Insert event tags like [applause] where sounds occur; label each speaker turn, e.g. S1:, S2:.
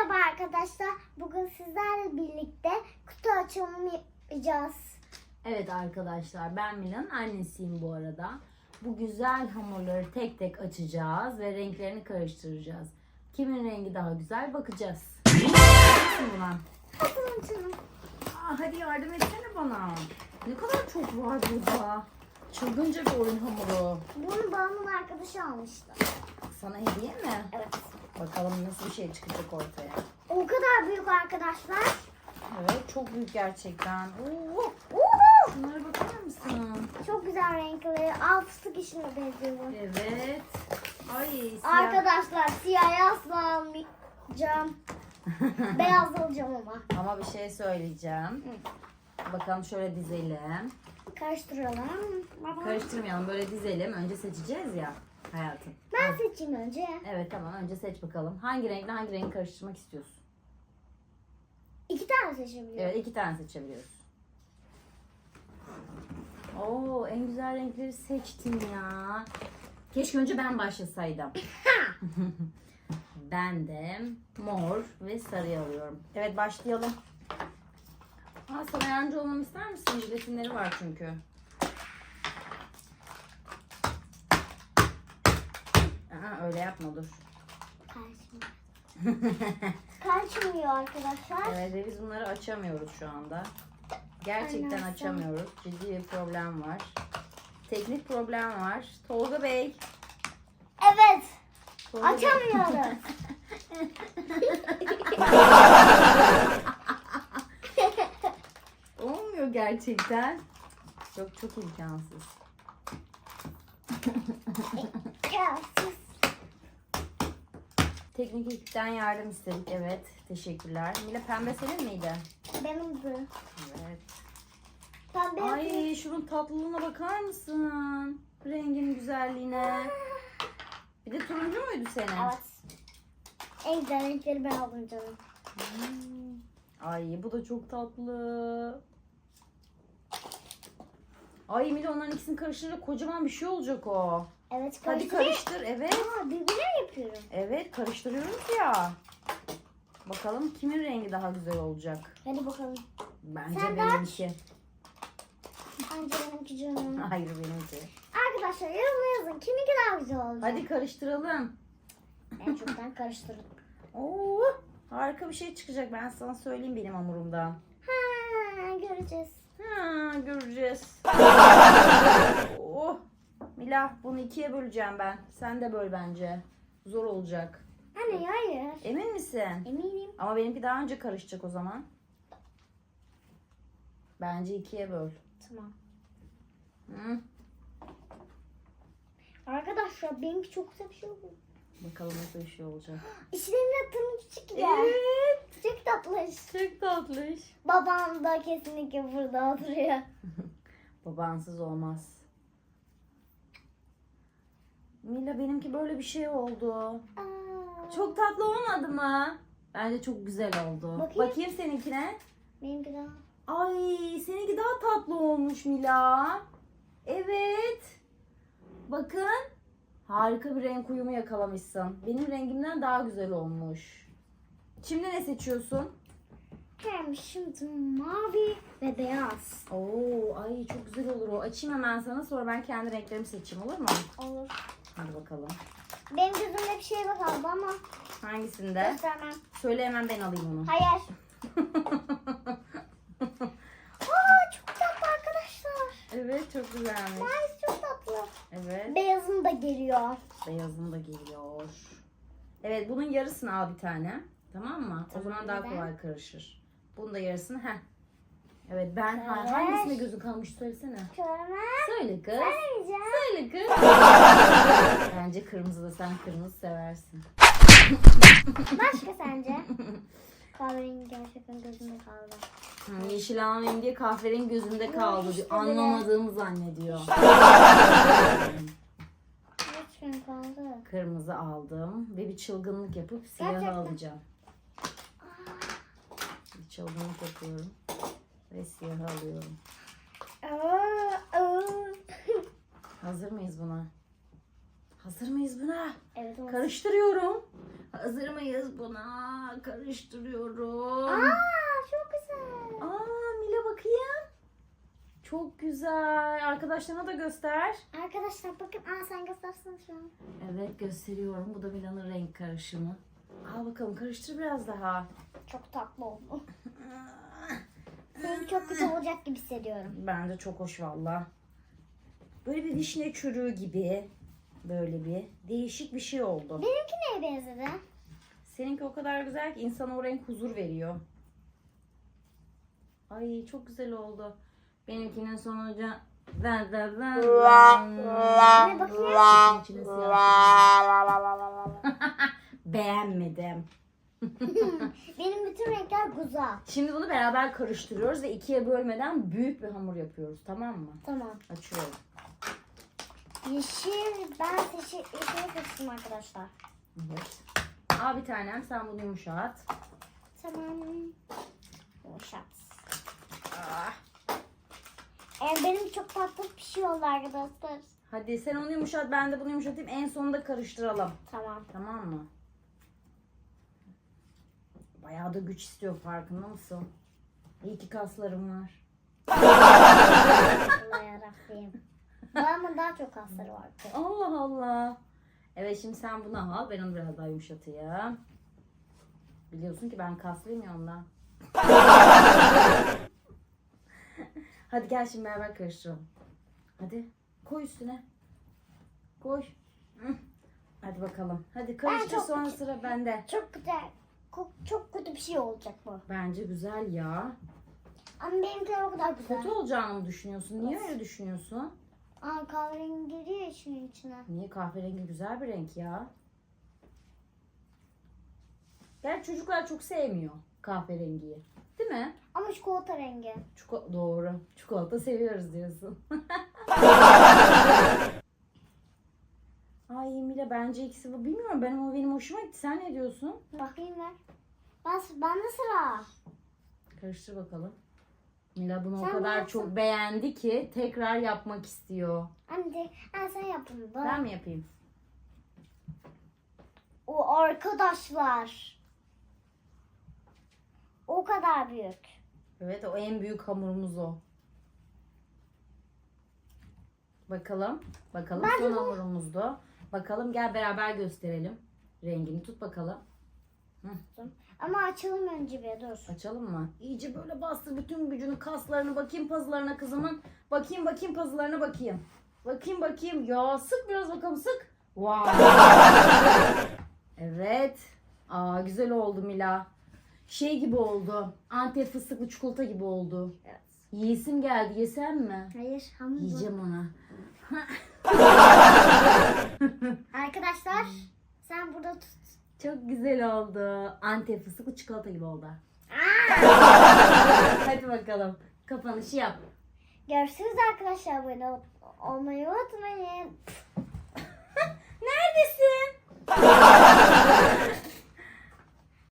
S1: Merhaba arkadaşlar. Bugün sizlerle birlikte kutu açılımı yapacağız.
S2: Evet arkadaşlar ben Milan'ın annesiyim bu arada. Bu güzel hamurları tek tek açacağız ve renklerini karıştıracağız. Kimin rengi daha güzel bakacağız. Buna?
S1: Hadi açalım.
S2: Aa, hadi yardım etsene bana. Ne kadar çok var burada. Çılgınca bir oyun hamuru.
S1: Bunu babamın arkadaşı almıştı.
S2: Sana hediye mi?
S1: Evet.
S2: Bakalım nasıl bir şey çıkacak ortaya.
S1: O kadar büyük arkadaşlar.
S2: Evet çok büyük gerçekten. Oo,
S1: Uhu!
S2: şunlara bakar mısın?
S1: Çok güzel renkleri. Al fıstık işine benziyor.
S2: Evet. Ay siyah.
S1: Arkadaşlar siyah asla almayacağım. [laughs] Beyaz alacağım ama.
S2: Ama bir şey söyleyeceğim. Bakalım şöyle dizelim.
S1: Karıştıralım. Baba.
S2: Karıştırmayalım böyle dizelim. Önce seçeceğiz ya hayatım.
S1: Ben seçeyim önce.
S2: Evet tamam önce seç bakalım. Hangi renkle hangi rengi karıştırmak istiyorsun?
S1: İki tane seçebiliyorum.
S2: Evet iki tane seçebiliyoruz. Oo en güzel renkleri seçtim ya. Keşke önce ben başlasaydım. [laughs] ben de mor ve sarı alıyorum. Evet başlayalım. Aa, sana yardımcı olmamı ister misin? Resimleri var çünkü. Aa, öyle yapma dur.
S1: Karışmıyor. Karışmıyor arkadaşlar.
S2: Evet ve biz bunları açamıyoruz şu anda. Gerçekten
S1: Aynen.
S2: açamıyoruz. Ciddi bir problem var. Teknik problem var. Tolga Bey.
S1: Evet.
S2: Tolga.
S1: Açamıyoruz.
S2: Olmuyor gerçekten. Çok çok imkansız.
S1: Sus.
S2: Teknik ekipten yardım istedik. Evet. Teşekkürler. Mila pembe senin miydi?
S1: Benim bu.
S2: Evet.
S1: Benim
S2: Ay şunun tatlılığına bakar mısın? Rengin güzelliğine. Bir de turuncu muydu senin?
S1: Evet. En güzel renkleri ben aldım canım.
S2: Hmm. Ay bu da çok tatlı. Ay Mila onların ikisini karıştırınca kocaman bir şey olacak o.
S1: Evet
S2: Hadi karıştır. Evet.
S1: Aa, birbirine yapıyorum.
S2: Evet karıştırıyoruz ya. Bakalım kimin rengi daha güzel olacak.
S1: Hadi bakalım.
S2: Bence
S1: Sen
S2: benimki.
S1: Bence benimki canım. [laughs]
S2: Hayır benimki.
S1: Arkadaşlar yorumla yazın. Kiminki daha güzel olacak?
S2: Hadi karıştıralım.
S1: En çoktan karıştırın. [laughs]
S2: Oo, harika bir şey çıkacak. Ben sana söyleyeyim benim hamurumdan.
S1: Ha, göreceğiz.
S2: Ha, göreceğiz. [laughs] oh. Mila bunu ikiye böleceğim ben. Sen de böl bence. Zor olacak.
S1: Anne hayır.
S2: Emin misin?
S1: Eminim.
S2: Ama benimki daha önce karışacak o zaman. Bence ikiye böl.
S1: Tamam.
S2: Hı.
S1: Arkadaşlar benimki çok güzel bir şey oldu.
S2: Bakalım nasıl bir şey olacak. [gasps]
S1: İçlerinde küçük ya.
S2: Evet.
S1: Çok tatlış.
S2: Çok tatlış.
S1: Babam da kesinlikle burada oturuyor. [laughs]
S2: Babansız olmaz. Mila benimki böyle bir şey oldu.
S1: Aa,
S2: Çok tatlı olmadı mı? Bence çok güzel oldu.
S1: Bakayım.
S2: Bakayım seninkine.
S1: Benimki daha.
S2: Ay seninki daha tatlı olmuş Mila. Evet. Bakın. Harika bir renk uyumu yakalamışsın. Benim rengimden daha güzel olmuş. Şimdi ne seçiyorsun?
S1: Hem şimdi mavi ve beyaz.
S2: Oo, ay çok güzel olur o. Açayım hemen sana sonra ben kendi renklerimi seçeyim olur mu?
S1: Olur.
S2: Hadi bakalım.
S1: Benim gözümde bir şey bakalım ama
S2: Hangisinde?
S1: göstermem.
S2: Söyle hemen ben alayım onu.
S1: Hayır. [laughs] Aa çok tatlı arkadaşlar.
S2: evet çok güzelmiş.
S1: Nice çok tatlı.
S2: Evet.
S1: Beyazım da geliyor.
S2: Beyazın da geliyor. Evet bunun yarısını al bir tane. Tamam mı? O zaman daha
S1: neden?
S2: kolay karışır. Bunun da yarısını heh. Evet ben ha- hangisine gözün kalmış söylesene.
S1: Şöyle.
S2: Söyle kız. Söyle kız. [laughs] Bence kırmızı da sen kırmızı seversin.
S1: Başka sence? Kahverengi gerçekten gözümde kaldı.
S2: Hı, yeşil diye kahverengi gözümde kaldı
S1: işte.
S2: Anlamadığımı zannediyor. Kırmızı aldım ve bir çılgınlık yapıp
S1: Gerçekten.
S2: alacağım. Bir çılgınlık yapıyorum ve siyahı alıyorum. [laughs] Hazır mıyız buna? Hazır mıyız buna?
S1: evet. ama-
S2: Karıştırıyorum. Hazır mıyız buna? Karıştırıyorum.
S1: Aa çok güzel.
S2: Aa Mila bakayım. Çok güzel. Arkadaşlarına da göster.
S1: Arkadaşlar bakın aa sen göstersin şu an.
S2: Evet gösteriyorum. Bu da Mila'nın renk karışımı. Al bakalım karıştır biraz daha.
S1: Çok tatlı oldu. [laughs] Çok güzel olacak gibi hissediyorum.
S2: Bence çok hoş valla. Böyle bir vişne çürüğü gibi. Böyle bir değişik bir şey oldu.
S1: Benimki neye benzedi?
S2: Seninki o kadar güzel ki insana o renk huzur veriyor. Ay çok güzel oldu. Benimkinin sonucu ben ben ben
S1: Ne bakayım? [laughs]
S2: Beğenmedim.
S1: Benim bütün renkler güzel.
S2: Şimdi bunu beraber karıştırıyoruz ve ikiye bölmeden büyük bir hamur yapıyoruz. Tamam mı?
S1: Tamam.
S2: Açıyorum.
S1: Yeşil, ben yeşil, yeşil seçtim arkadaşlar.
S2: Evet. Al bir tanem sen bunu yumuşat.
S1: Tamam. Yumuşat.
S2: Ah.
S1: Ee, benim çok tatlı pişiyorlar arkadaşlar.
S2: Hadi sen onu yumuşat ben de bunu yumuşatayım. En sonunda karıştıralım.
S1: Tamam.
S2: Tamam mı? Bayağı da güç istiyor farkında mısın? İyi ki kaslarım var.
S1: Allah yarabbim. Babamın daha çok kasları var.
S2: Allah Allah. Evet şimdi sen bunu al. Ben onu biraz daha yumuşatayım. Biliyorsun ki ben kaslıyım ya ondan. [laughs] Hadi gel şimdi beraber karıştıralım. Hadi koy üstüne. Koy. Hı. Hadi bakalım. Hadi karıştır
S1: çok-
S2: sonra sıra bende.
S1: Çok güzel. Çok, çok kötü bir şey olacak bu.
S2: Bence güzel ya.
S1: Ama benimkiler o kadar güzel.
S2: Kötü olacağını mı düşünüyorsun? Niye öyle düşünüyorsun?
S1: Aa kahverengi giriyor ya şunun içine.
S2: Niye kahverengi güzel bir renk ya? Gerçi çocuklar çok sevmiyor kahverengiyi. Değil mi?
S1: Ama çikolata rengi.
S2: Çiko- doğru. Çikolata seviyoruz diyorsun. [laughs] Ay Mila bence ikisi bu. Bilmiyorum ben ama benim hoşuma gitti. Sen ne diyorsun?
S1: Bakayım ver. Bas, bende sıra.
S2: Karıştır bakalım. Mila bunu o
S1: Sen
S2: kadar
S1: yapsın.
S2: çok beğendi ki tekrar yapmak istiyor.
S1: Anne, ha, sen yaptın. Bana.
S2: Ben mi yapayım?
S1: O arkadaşlar. O kadar büyük.
S2: Evet o en büyük hamurumuz o. Bakalım. Bakalım
S1: Bence
S2: son
S1: bu-
S2: hamurumuzdu. Bakalım gel beraber gösterelim. Rengini tut bakalım.
S1: Ama açalım önce bir dur.
S2: Açalım mı? İyice böyle bastır bütün gücünü kaslarını bakayım pazılarına kızımın. Bakayım bakayım pazılarına bakayım. Bakayım bakayım. Ya sık biraz bakalım sık. Wow. evet. Aa güzel oldu Mila. Şey gibi oldu. Antep fıstıklı çikolata gibi oldu.
S1: Evet.
S2: Yiyesim geldi. Yesem mi?
S1: Hayır hamur.
S2: Yiyeceğim ona. [laughs]
S1: Arkadaşlar sen burada tut.
S2: Çok güzel oldu. Antep fıstıklı çikolata gibi oldu. [laughs] Hadi bakalım. Kapanışı yap.
S1: Görüşürüz arkadaşlar. Abone ol- olmayı unutmayın. [laughs]
S2: Neredesin? [laughs]